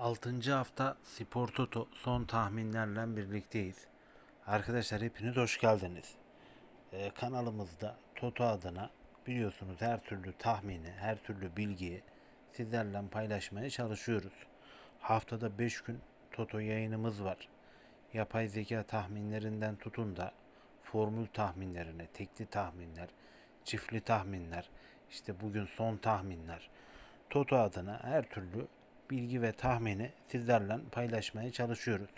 6. hafta Spor Toto son tahminlerle birlikteyiz. Arkadaşlar hepiniz hoş geldiniz. Ee, kanalımızda Toto adına biliyorsunuz her türlü tahmini, her türlü bilgiyi sizlerle paylaşmaya çalışıyoruz. Haftada 5 gün Toto yayınımız var. Yapay zeka tahminlerinden tutun da formül tahminlerine, tekli tahminler, çiftli tahminler, işte bugün son tahminler. Toto adına her türlü bilgi ve tahmini sizlerle paylaşmaya çalışıyoruz.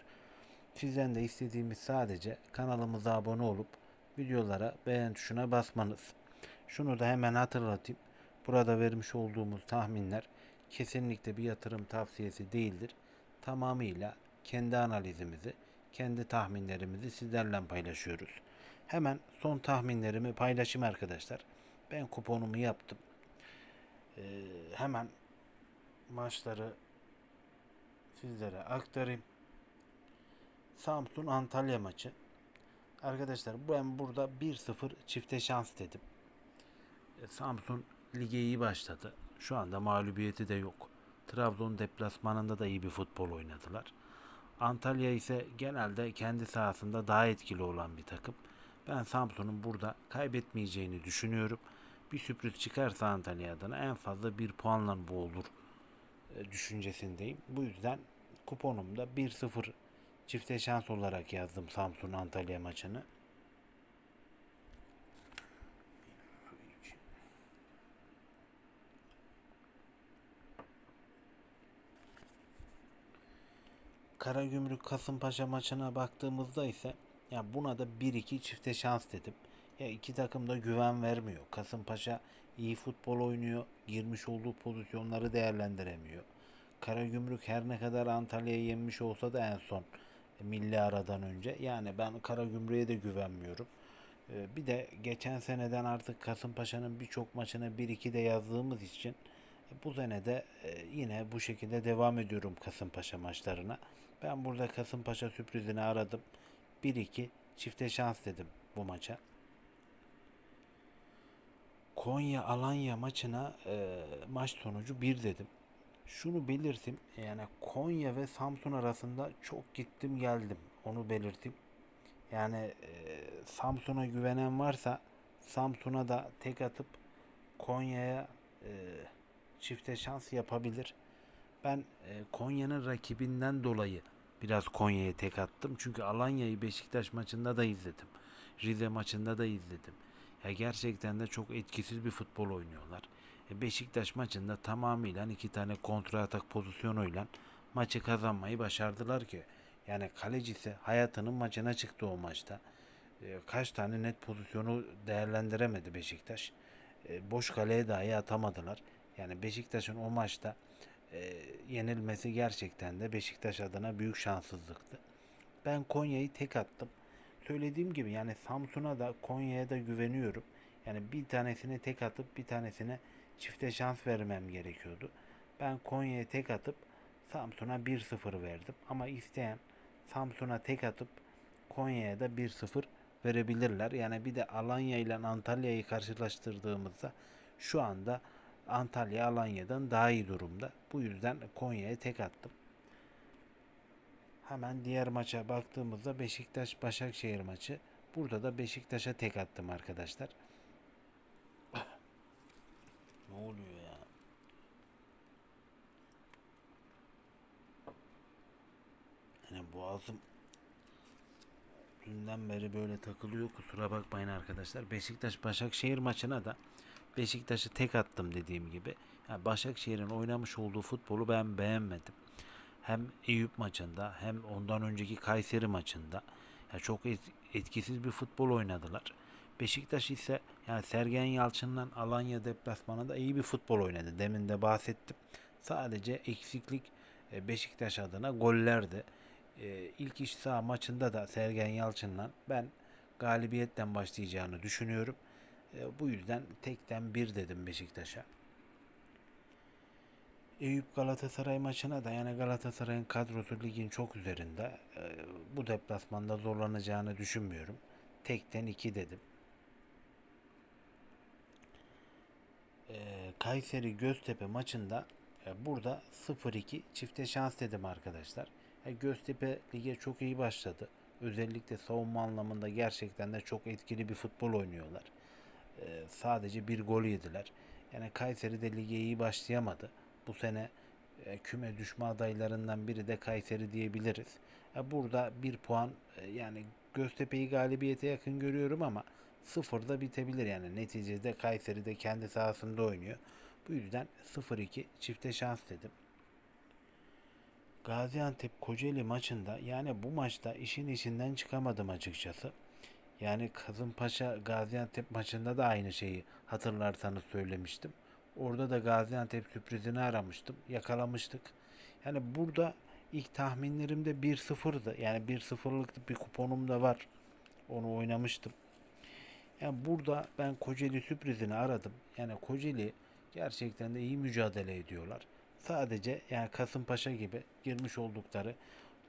Sizden de istediğimiz sadece kanalımıza abone olup videolara beğen tuşuna basmanız. Şunu da hemen hatırlatayım. Burada vermiş olduğumuz tahminler kesinlikle bir yatırım tavsiyesi değildir. Tamamıyla kendi analizimizi, kendi tahminlerimizi sizlerle paylaşıyoruz. Hemen son tahminlerimi paylaşayım arkadaşlar. Ben kuponumu yaptım. Ee, hemen maçları sizlere aktarayım. Samsun Antalya maçı. Arkadaşlar ben burada 1-0 çifte şans dedim. E, Samsun lige iyi başladı. Şu anda mağlubiyeti de yok. Trabzon deplasmanında da iyi bir futbol oynadılar. Antalya ise genelde kendi sahasında daha etkili olan bir takım. Ben Samsun'un burada kaybetmeyeceğini düşünüyorum. Bir sürpriz çıkarsa Antalya adına en fazla bir puanla bu olur düşüncesindeyim. Bu yüzden kuponumda 1-0 çifte şans olarak yazdım Samsun Antalya maçını. Karagümrük Kasımpaşa maçına baktığımızda ise ya buna da 1-2 çifte şans dedim. Ya iki takım da güven vermiyor. Kasımpaşa iyi futbol oynuyor. Girmiş olduğu pozisyonları değerlendiremiyor. Karagümrük her ne kadar Antalya'yı yenmiş olsa da en son milli aradan önce. Yani ben Karagümrük'e de güvenmiyorum. E, Bir de geçen seneden artık Kasımpaşa'nın birçok maçına 1-2 de yazdığımız için e, bu sene de e, yine bu şekilde devam ediyorum Kasımpaşa maçlarına. Ben burada Kasımpaşa sürprizini aradım. 1-2 çifte şans dedim bu maça. Konya Alanya maçına e, maç sonucu 1 dedim. Şunu belirtim yani Konya ve Samsun arasında çok gittim geldim onu belirteyim. Yani e, Samsun'a güvenen varsa Samsun'a da tek atıp Konya'ya e, çifte şans yapabilir. Ben e, Konya'nın rakibinden dolayı biraz Konya'ya tek attım. Çünkü Alanya'yı Beşiktaş maçında da izledim. Rize maçında da izledim. Ya gerçekten de çok etkisiz bir futbol oynuyorlar. E, Beşiktaş maçında tamamıyla iki tane kontra atak pozisyonuyla maçı kazanmayı başardılar ki. Yani kalecisi hayatının maçına çıktı o maçta. E, Kaç tane net pozisyonu değerlendiremedi Beşiktaş. E, Boş kaleye dahi atamadılar. Yani Beşiktaş'ın o maçta yenilmesi gerçekten de Beşiktaş adına büyük şanssızlıktı. Ben Konya'yı tek attım. Söylediğim gibi yani Samsun'a da Konya'ya da güveniyorum. Yani bir tanesine tek atıp bir tanesine çifte şans vermem gerekiyordu. Ben Konya'ya tek atıp Samsun'a 1-0 verdim. Ama isteyen Samsun'a tek atıp Konya'ya da 1-0 verebilirler. Yani bir de Alanya ile Antalya'yı karşılaştırdığımızda şu anda Antalya Alanya'dan daha iyi durumda. Bu yüzden Konya'ya tek attım. Hemen diğer maça baktığımızda Beşiktaş Başakşehir maçı. Burada da Beşiktaş'a tek attım arkadaşlar. ne oluyor ya? Yani boğazım dünden beri böyle takılıyor. Kusura bakmayın arkadaşlar. Beşiktaş Başakşehir maçına da Beşiktaş'ı tek attım dediğim gibi. Yani Başakşehir'in oynamış olduğu futbolu ben beğenmedim. Hem Eyüp maçında hem ondan önceki Kayseri maçında ya çok et- etkisiz bir futbol oynadılar. Beşiktaş ise yani Sergen Yalçın'la Alanya deplasmanında iyi bir futbol oynadı. Demin de bahsettim. Sadece eksiklik e, Beşiktaş adına gollerdi. E, İlk iş saha maçında da Sergen Yalçın'la ben galibiyetten başlayacağını düşünüyorum. E, Bu yüzden tekten bir dedim Beşiktaş'a. Eyüp Galatasaray maçına da yani Galatasaray'ın kadrosu ligin çok üzerinde. E, Bu deplasmanda zorlanacağını düşünmüyorum. Tekten 2 dedim. E, Kayseri Göztepe maçında E, Burada 0-2 çifte şans dedim arkadaşlar. Göztepe lige çok iyi başladı. Özellikle savunma anlamında gerçekten de çok etkili bir futbol oynuyorlar. Sadece bir gol yediler. Yani Kayseri de lige iyi başlayamadı. Bu sene e, küme düşme adaylarından biri de Kayseri diyebiliriz. E, Burada bir puan e, yani Göztepe'yi galibiyete yakın görüyorum ama sıfırda bitebilir yani neticede Kayseri de kendi sahasında oynuyor. Bu yüzden 0-2 çifte şans dedim. Gaziantep Kocaeli maçında yani bu maçta işin içinden çıkamadım açıkçası. Yani Kasımpaşa Gaziantep maçında da aynı şeyi hatırlarsanız söylemiştim. Orada da Gaziantep sürprizini aramıştım. Yakalamıştık. Yani burada ilk tahminlerimde 1-0'dı. Yani 1-0'lık bir kuponum da var. Onu oynamıştım. Yani burada ben Kocaeli sürprizini aradım. Yani Kocaeli gerçekten de iyi mücadele ediyorlar. Sadece yani Kasımpaşa gibi girmiş oldukları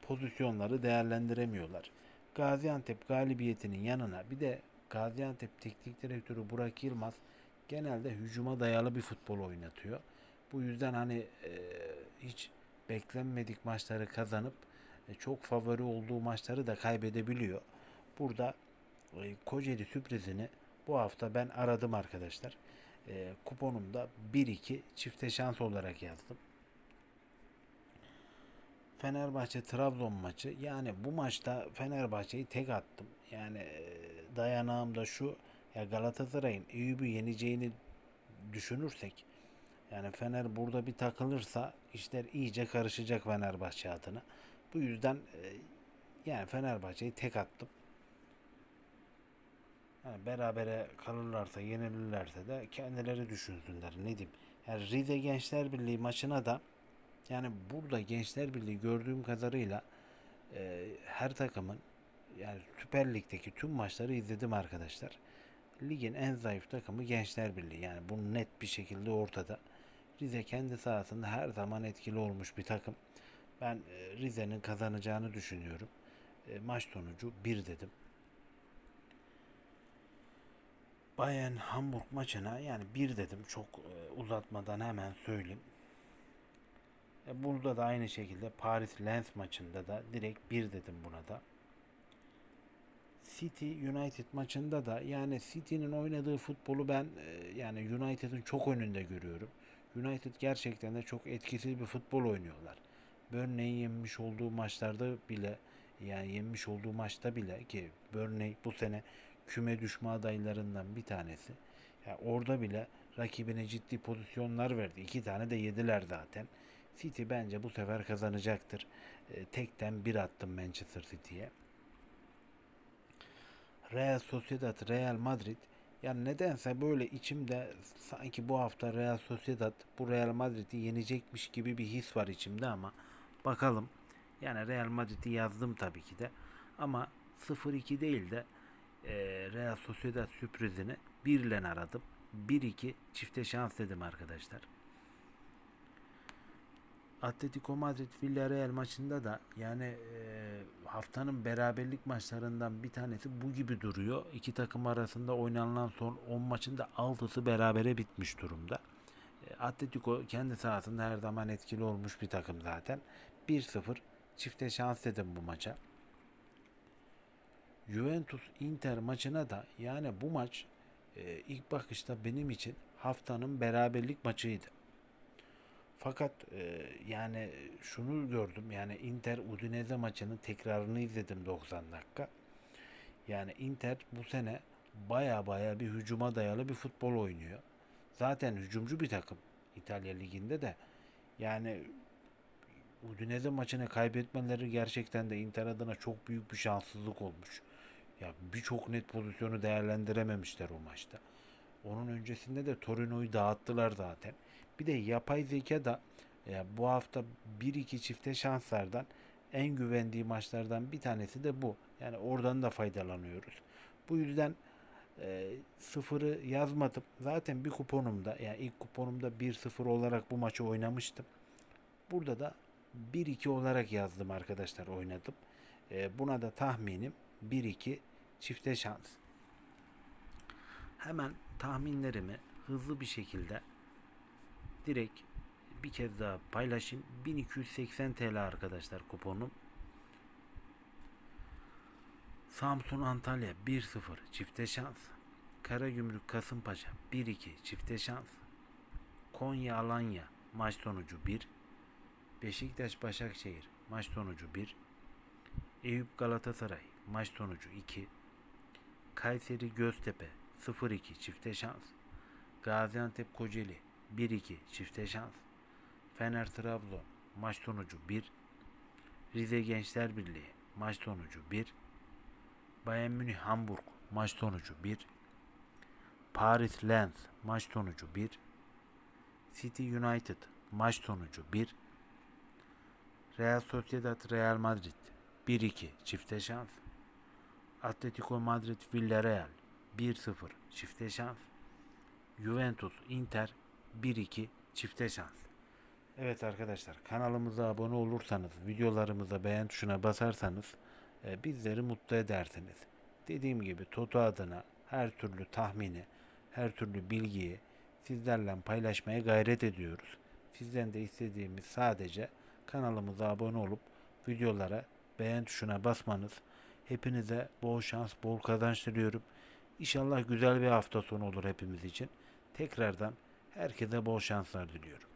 pozisyonları değerlendiremiyorlar. Gaziantep galibiyetinin yanına bir de Gaziantep teknik direktörü Burak Yılmaz genelde hücuma dayalı bir futbol oynatıyor. Bu yüzden hani e, hiç beklenmedik maçları kazanıp e, çok favori olduğu maçları da kaybedebiliyor. Burada e, Kocaeli sürprizini bu hafta ben aradım arkadaşlar. E, kuponumda 1-2 çifte şans olarak yazdım. Fenerbahçe Trabzon maçı yani bu maçta Fenerbahçe'yi tek attım. Yani e, dayanağım da şu ya Galatasaray'ın Eyüp'ü yeneceğini düşünürsek yani Fener burada bir takılırsa işler iyice karışacak Fenerbahçe adına. Bu yüzden e, yani Fenerbahçe'yi tek attım. Yani berabere kalırlarsa, yenilirlerse de kendileri düşünsünler. Ne diyeyim? Yani Rize Gençler Birliği maçına da yani burada Gençler Birliği gördüğüm kadarıyla e, her takımın yani Süper Lig'deki tüm maçları izledim arkadaşlar. Ligin en zayıf takımı Gençler Birliği. Yani bu net bir şekilde ortada. Rize kendi sahasında her zaman etkili olmuş bir takım. Ben e, Rize'nin kazanacağını düşünüyorum. E, maç sonucu 1 dedim. Bayern Hamburg maçına yani bir dedim çok e, uzatmadan hemen söyleyeyim. Burada da aynı şekilde Paris Lens maçında da direkt bir dedim buna da. City United maçında da yani City'nin oynadığı futbolu ben e, yani United'ın çok önünde görüyorum. United gerçekten de çok etkisiz bir futbol oynuyorlar. Burnley'in yenmiş olduğu maçlarda bile yani yenmiş olduğu maçta bile ki Burnley bu sene küme düşme adaylarından bir tanesi. Yani orada bile rakibine ciddi pozisyonlar verdi. İki tane de yediler zaten. City bence bu sefer kazanacaktır. E, tekten bir attım Manchester City'ye. Real Sociedad, Real Madrid. Yani nedense böyle içimde sanki bu hafta Real Sociedad bu Real Madrid'i yenecekmiş gibi bir his var içimde ama bakalım. Yani Real Madrid'i yazdım tabii ki de. Ama 0-2 değil de e, Real Sociedad sürprizini 1 ile aradım. 1-2 çifte şans dedim arkadaşlar. Atletico Madrid Villarreal maçında da yani e, haftanın beraberlik maçlarından bir tanesi bu gibi duruyor. İki takım arasında oynanılan son 10 maçın da 6'sı berabere bitmiş durumda. E, Atletico kendi sahasında her zaman etkili olmuş bir takım zaten. 1-0 çifte şans dedim bu maça. Juventus Inter maçına da yani bu maç e, ilk bakışta benim için haftanın beraberlik maçıydı. Fakat e, yani şunu gördüm yani Inter Udinese maçının tekrarını izledim 90 dakika. Yani Inter bu sene baya baya bir hücuma dayalı bir futbol oynuyor. Zaten hücumcu bir takım İtalya Ligi'nde de. Yani Udinese maçını kaybetmeleri gerçekten de Inter adına çok büyük bir şanssızlık olmuş. Ya birçok net pozisyonu değerlendirememişler o maçta. Onun öncesinde de Torino'yu dağıttılar zaten. Bir de yapay zeka da e, bu hafta 1-2 çifte şanslardan en güvendiği maçlardan bir tanesi de bu. Yani oradan da faydalanıyoruz. Bu yüzden e, sıfırı yazmadım. Zaten bir kuponumda yani ilk kuponumda 1-0 olarak bu maçı oynamıştım. Burada da 1-2 olarak yazdım arkadaşlar oynadım. E, buna da tahminim 1-2 çifte şans. Hemen tahminlerimi hızlı bir şekilde direkt bir kez daha paylaşayım. 1280 TL arkadaşlar kuponum. Samsun Antalya 1-0 çifte şans. Karagümrük Kasımpaşa 1-2 çifte şans. Konya Alanya maç sonucu 1. Beşiktaş Başakşehir maç sonucu 1. Eyüp Galatasaray maç sonucu 2. Kayseri Göztepe 0-2 çifte şans. Gaziantep Kocaeli 1-2 çifte şans. Fener Trabzon maç sonucu 1. Rize Gençler Birliği maç sonucu 1. Bayern Münih Hamburg maç sonucu 1. Paris Lens maç sonucu 1. City United maç sonucu 1. Real Sociedad Real Madrid 1-2 çifte şans. Atletico Madrid Villarreal 1-0 çifte şans. Juventus Inter 1-2 çifte şans. Evet arkadaşlar kanalımıza abone olursanız, videolarımıza beğen tuşuna basarsanız e, bizleri mutlu edersiniz. Dediğim gibi Toto adına her türlü tahmini, her türlü bilgiyi sizlerle paylaşmaya gayret ediyoruz. Sizden de istediğimiz sadece kanalımıza abone olup videolara beğen tuşuna basmanız. Hepinize bol şans, bol kazanç diliyorum. İnşallah güzel bir hafta sonu olur hepimiz için. Tekrardan herkese bol şanslar diliyorum.